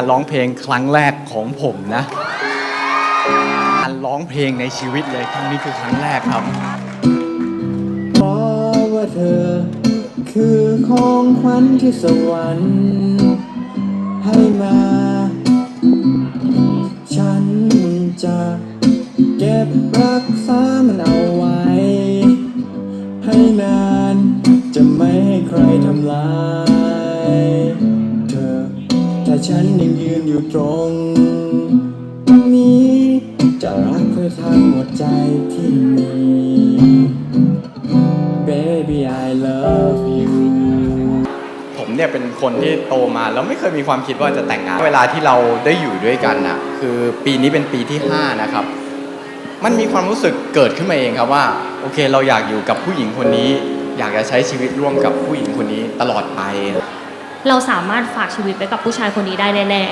การร้องเพลงครั้งแรกของผมนะ การร้องเพลงในชีวิตเลยครั้งนี้คือครั้งแรกครับเพราะว่าเธอ คือของขวัญที่สวรรค์ให้มา ฉันจะเก็บรักษามันเอาไว้ ให้นานจะไม่ให้ใครทำลาย ฉันยังยืนอยู่ตรงนี้จะรักเธอทั้งหมดใจที่มี Baby I love you ผมเนี่ยเป็นคนที่โตมาแล้วไม่เคยมีความคิดว่าจะแต่งงาน เวลาที่เราได้อยู่ด้วยกันนะคือปีนี้เป็นปีที่ 5 นะครับ มันมีความรู้สึกเกิดขึ้นมาเองครับว่า โอเคเราอยากอยู่กับผู้หญิงคนนี้ อยากจะใช้ชีวิตร่วมกับผู้หญิงคนนี้ตลอดไป เราสามารถฝากชีวิตไว้กับผู้ชายคนนี้ได้แน่